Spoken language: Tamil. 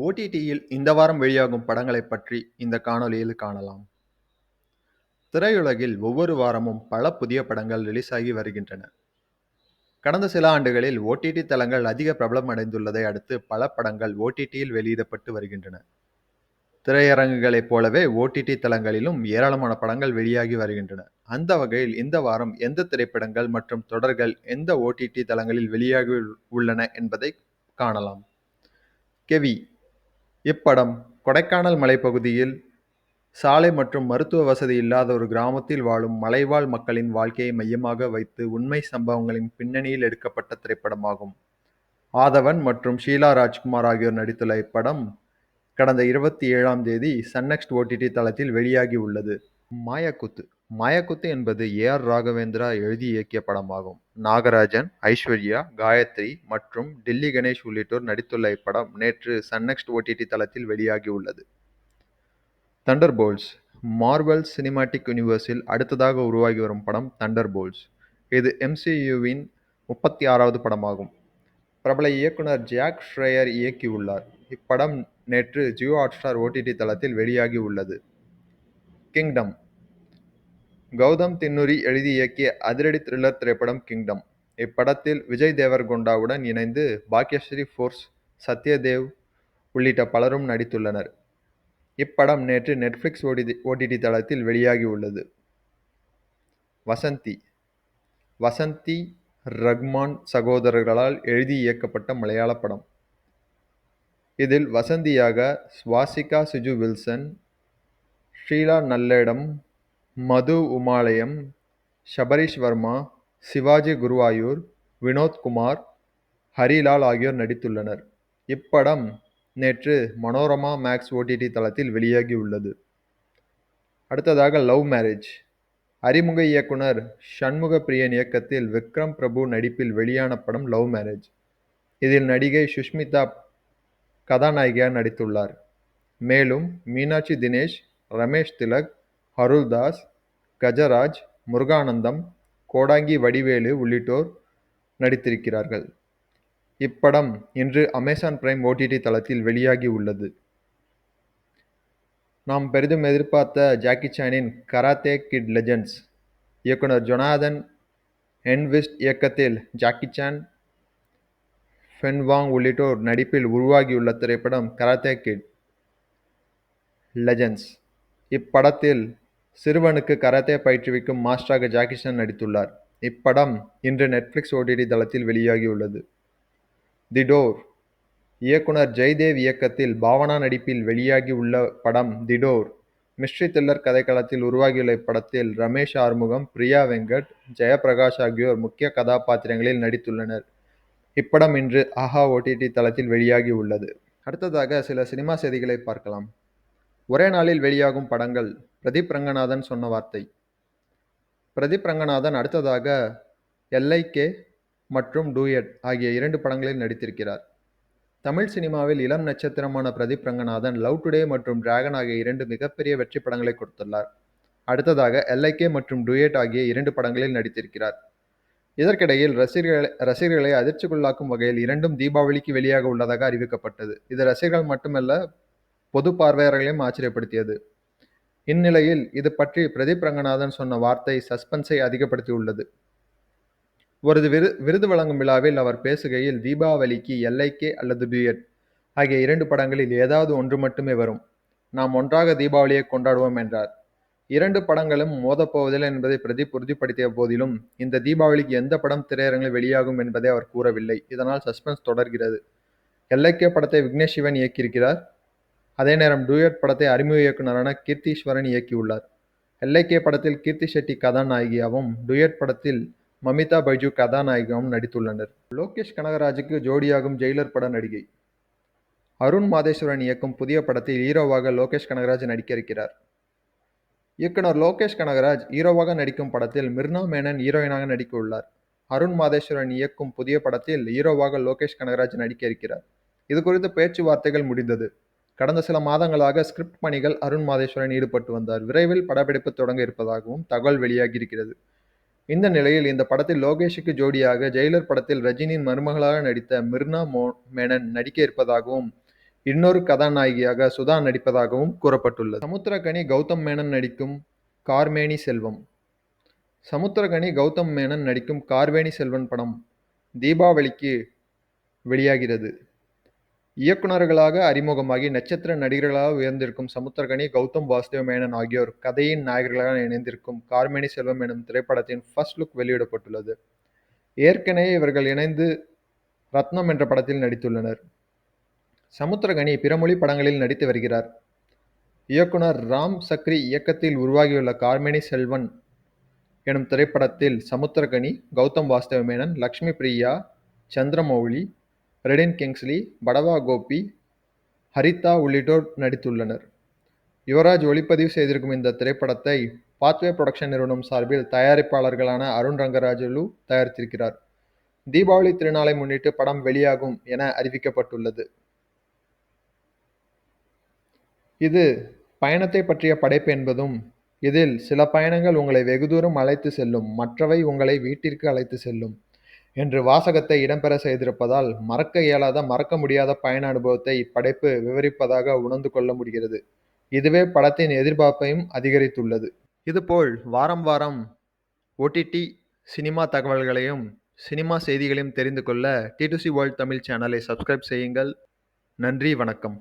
ஓடிடியில் இந்த வாரம் வெளியாகும் படங்களைப் பற்றி இந்த காணொளியில் காணலாம். திரையுலகில் ஒவ்வொரு வாரமும் பல புதிய படங்கள் ரிலீஸ் ஆகி வருகின்றன. கடந்த சில ஆண்டுகளில் ஓடிடி தளங்கள் அதிக பிரபலமடைந்துள்ளதை அடுத்து பல படங்கள் ஓடிடியில் வெளியிடப்பட்டு வருகின்றன. திரையரங்குகளைப் போலவே ஓடிடி தளங்களிலும் ஏராளமான படங்கள் வெளியாகி வருகின்றன. அந்த வகையில் இந்த வாரம் எந்த திரைப்படங்கள் மற்றும் தொடர்கள் எந்த ஓடிடி தளங்களில் வெளியாகி உள்ளன என்பதை காணலாம். கெவி இப்படம் கொடைக்கானல் மலைப்பகுதியில் சாலை மற்றும் மருத்துவ வசதி இல்லாத ஒரு கிராமத்தில் வாழும் மலைவாழ் மக்களின் வாழ்க்கையை மையமாக வைத்து உண்மை சம்பவங்களின் பின்னணியில் எடுக்கப்பட்ட திரைப்படமாகும். ஆதவன் மற்றும் ஷீலா ராஜ்குமார் ஆகியோர் நடித்துள்ள இப்படம் கடந்த இருபத்தி ஏழாம் தேதி சன்னெக்ஸ்ட் ஓடிடி தளத்தில் வெளியாகி உள்ளது. மாயாக்குத்து மாயாக்குத்து என்பது ஏ. ஆர். ராகவேந்திரா எழுதி இயக்கிய படமாகும். நாகராஜன், ஐஸ்வர்யா, காயத்ரி மற்றும் டில்லி கணேஷ் உள்ளிட்டோர் நடித்துள்ள இப்படம் நேற்று சன் நெக்ஸ்ட் ஓடிடி தளத்தில் வெளியாகி உள்ளது. தண்டர்போல்ட்ஸ் மார்வல் சினிமாட்டிக் யூனிவர்ஸில் அடுத்ததாக உருவாகி வரும் படம் தண்டர்போல்ட்ஸ். இது எம்.சி.யு.வின் முப்பத்தி ஆறாவது படமாகும். பிரபல இயக்குனர் ஜாக் ஷ்ரேயர் இயக்கியுள்ளார். இப்படம் நேற்று ஜியோ ஹாட்ஸ்டார் ஓடிடி தளத்தில் வெளியாகி உள்ளது. கிங்டம் கௌதம் தின்னுரி எழுதி இயக்கிய அதிரடி த்ரில்லர் திரைப்படம் கிங்டம். இப்படத்தில் விஜய் தேவர்கொண்டாவுடன் இணைந்து பாக்யஸ்ரீ ஃபோர்ஸ் சத்யதேவ் உள்ளிட்ட பலரும் நடித்துள்ளனர். இப்படம் நேற்று நெட்ஃப்ளிக்ஸ் ஓடி ஓடிடி தளத்தில் வெளியாகி உள்ளது. வசந்தி வசந்தி ரஹ்மான் சகோதரர்களால் எழுதி இயக்கப்பட்ட மலையாள படம். இதில் வசந்தியாக ஸ்வாசிகா சிஜு வில்சன், ஷீலா நல்லேடம், மது உமாலயம், ஷபரீஷ் வர்மா, சிவாஜி குருவாயூர், வினோத் குமார், ஹரிலால் ஆகியோர் நடித்துள்ளனர். இப்படம் நேற்று மனோரமா மேக்ஸ் ஓடிடி தளத்தில் வெளியாகி உள்ளது. அடுத்ததாக லவ் மேரேஜ் அறிமுக இயக்குனர் சண்முக பிரியன் இயக்கத்தில் விக்ரம் பிரபு நடிப்பில் வெளியான படம் லவ் மேரேஜ். இதில் நடிகை சுஷ்மிதா கதாநாயகியாக நடித்துள்ளார். மேலும் மீனாட்சி தினேஷ், ரமேஷ் திலக், அருள்தாஸ், கஜராஜ், முருகானந்தம், கோடாங்கி வடிவேலு உள்ளிட்டோர் நடித்திருக்கிறார்கள். இப்படம் இன்று அமேசான் பிரைம் ஓடிடி தளத்தில் வெளியாகி உள்ளது. நாம் பெரிதும் எதிர்பார்த்த ஜாக்கி சானின் கராத்தே கிட் லெஜெண்ட்ஸ் இயக்குனர் ஜொனாதன் என்விஸ்ட் இயக்கத்தில் ஜாக்கி சான், ஃபென்வாங் உள்ளிட்டோர் நடிப்பில் உருவாகியுள்ள திரைப்படம் கராத்தே கிட் லெஜெண்ட்ஸ். இப்படத்தில் சிறுவனுக்கு கராத்தே பயிற்றுவிக்கும் மாஸ்டராக ஜாகிஷன் நடித்துள்ளார். இப்படம் இன்று நெட்ஃப்ளிக்ஸ் ஓடிடி தளத்தில் வெளியாகியுள்ளது. தி டோர் இயக்குனர் ஜெய்தேவ் இயக்கத்தில் பாவனா நடிப்பில் வெளியாகி உள்ள படம் தி டோர். மிஸ்ட்ரி த்ரில்லர் கதைக்களத்தில் உருவாகியுள்ள இப்படத்தில் ரமேஷ் ஆறுமுகம், பிரியா வெங்கட், ஜெயபிரகாஷ் ஆகியோர் முக்கிய கதாபாத்திரங்களில் நடித்துள்ளனர். இப்படம் இன்று ஆஹா ஓடிடி தளத்தில் வெளியாகி உள்ளது. அடுத்ததாக சில சினிமா செய்திகளை பார்க்கலாம். ஒரே நாளில் வெளியாகும் படங்கள் பிரதீப் ரங்கநாதன் சொன்ன வார்த்தை பிரதீப் ரங்கநாதன் அடுத்ததாக எல்ஐகே மற்றும் டூயட் ஆகிய இரண்டு படங்களில் நடித்திருக்கிறார். தமிழ் சினிமாவில் இளம் நட்சத்திரமான பிரதீப் ரங்கநாதன் லவ் டுடே மற்றும் டிராகன் ஆகிய இரண்டு மிகப்பெரிய வெற்றி படங்களை கொடுத்துள்ளார். அடுத்ததாக எல்ஐகே மற்றும் டூயட் ஆகிய இரண்டு படங்களில் நடித்திருக்கிறார். இதற்கிடையில் ரசிகர்களை ரசிகர்களை அதிர்ச்சிக்குள்ளாக்கும் வகையில் இரண்டும் தீபாவளிக்கு வெளியாக உள்ளதாக அறிவிக்கப்பட்டது. இது ரசிகர்கள் மட்டுமல்ல பொது பார்வையாளர்களையும் ஆச்சரியப்படுத்தியது. இந்நிலையில் இது பற்றி பிரதீப் ரங்கநாதன் சொன்ன வார்த்தை சஸ்பென்ஸை அதிகப்படுத்தியுள்ளது. ஒரு விரு விருது வழங்கும் விழாவில் அவர் பேசுகையில் தீபாவளிக்கு எல். கே. அல்லது டூயட் ஆகிய இரண்டு படங்களில் ஏதாவது ஒன்று மட்டுமே வரும். நாம் ஒன்றாக தீபாவளியை கொண்டாடுவோம் என்றார். இரண்டு படங்களும் மோதப்போவதில்லை என்பதை பிரதீப் உறுதிப்படுத்திய போதிலும் இந்த தீபாவளிக்கு எந்த படம் திரையரங்கில் வெளியாகும் என்பதை அவர் கூறவில்லை. இதனால் சஸ்பென்ஸ் தொடர்கிறது. எல். கே. படத்தை விக்னேஷ் சிவன் இயக்கியிருக்கிறார். அதே நேரம் டூயட் படத்தை அறிமுக இயக்குனரான கீர்த்தீஸ்வரன் இயக்கியுள்ளார். எல். படத்தில் கீர்த்தி ஷெட்டி கதாநாயகியாகவும், டூயட் படத்தில் மமிதா பைஜு கதாநாயகியாகவும் நடித்துள்ளனர். லோகேஷ் கனகராஜுக்கு ஜோடியாகும் ஜெயிலர் பட நடிகை அருண் மாதேஸ்வரன் இயக்கும் புதிய படத்தில் ஹீரோவாக லோகேஷ் கனகராஜ் நடிக்க இருக்கிறார். இயக்குனர் லோகேஷ் கனகராஜ் ஹீரோவாக நடிக்கும் படத்தில் மிர்னா மேனன் ஹீரோயினாக நடிக்க உள்ளார். அருண் மாதேஸ்வரன் இயக்கும் புதிய படத்தில் ஹீரோவாக லோகேஷ் கனகராஜ் நடிக்க இருக்கிறார். இதுகுறித்து பேச்சுவார்த்தைகள் முடிந்தது. கடந்த சில மாதங்களாக ஸ்கிரிப்ட் பணிகள் அருண் மாதேஸ்வரன் ஈடுபட்டு வந்தார். விரைவில் படப்பிடிப்பு தொடங்க இருப்பதாகவும் தகவல் வெளியாகியிருக்கிறது. இந்த நிலையில் இந்த படத்தில் லோகேஷுக்கு ஜோடியாக ஜெயிலர் படத்தில் ரஜினியின் மருமகளாக நடித்த மிர்னா மேனன் நடிக்க இருப்பதாகவும், இன்னொரு கதாநாயகியாக சுதா நடிப்பதாகவும் கூறப்பட்டுள்ளது சமுத்திரகனி கௌதம் மேனன் நடிக்கும் கார்மேனி செல்வம் சமுத்திரகனி கௌதம் மேனன் நடிக்கும் கார்வேணி செல்வன் படம் தீபாவளிக்கு வெளியாகிறது இயக்குனர்களாக அறிமுகமாகி நட்சத்திர நடிகர்களாக உயர்ந்திருக்கும் சமுத்திரகனி கௌதம் வாசுதேவ மேனன் ஆகியோர் கதையின் நாயகர்களாக இணைந்திருக்கும் கார்மேனி செல்வம் எனும் திரைப்படத்தின் ஃபர்ஸ்ட் லுக் வெளியிடப்பட்டுள்ளது. ஏற்கனவே இவர்கள் இணைந்து ரத்னம் என்ற படத்தில் நடித்துள்ளனர். சமுத்திரகனி பிறமொழி படங்களில் நடித்து வருகிறார். இயக்குனர் ராம் சக்ரி இயக்கத்தில் உருவாகியுள்ள கார்மேனி செல்வன் எனும் திரைப்படத்தில் சமுத்திரகனி கௌதம் வாசுதேவ மேனன் லக்ஷ்மி பிரியா சந்திரமௌலி ரெடின் கிங்ஸ்லி படவா கோபி ஹரிதா உள்ளிட்டோர் நடித்துள்ளனர். யுவராஜ் ஒளிப்பதிவு செய்திருக்கும் இந்த திரைப்படத்தை பாத்வே புரொடக்ஷன் நிறுவனம் சார்பில் தயாரிப்பாளர்களான அருண் ரங்கராஜுலு தயாரித்திருக்கிறார். தீபாவளி திருநாளை முன்னிட்டு படம் வெளியாகும் என அறிவிக்கப்பட்டுள்ளது. இது பயணத்தை பற்றிய படைப்பு என்பதும் இதில் சில பயணங்கள் உங்களை வெகு தூரம் அழைத்து செல்லும் மற்றவை உங்களை வீட்டிற்கு அழைத்து செல்லும். என்று வாசகத்தை இடம்பெற செய்திருப்பதால் மறக்க இயலாத மறக்க முடியாத பயண அனுபவத்தை இப்படைப்பு விவரிப்பதாக உணர்ந்து கொள்ள முடிகிறது. இதுவே படத்தின் எதிர்பார்ப்பையும் அதிகரித்துள்ளது. இதுபோல் வாரம் வாரம் ஓடிடி சினிமா தகவல்களையும் சினிமா செய்திகளையும் தெரிந்து கொள்ள T to C world Tamil சேனலை சப்ஸ்கிரைப் செய்யுங்கள். நன்றி வணக்கம்.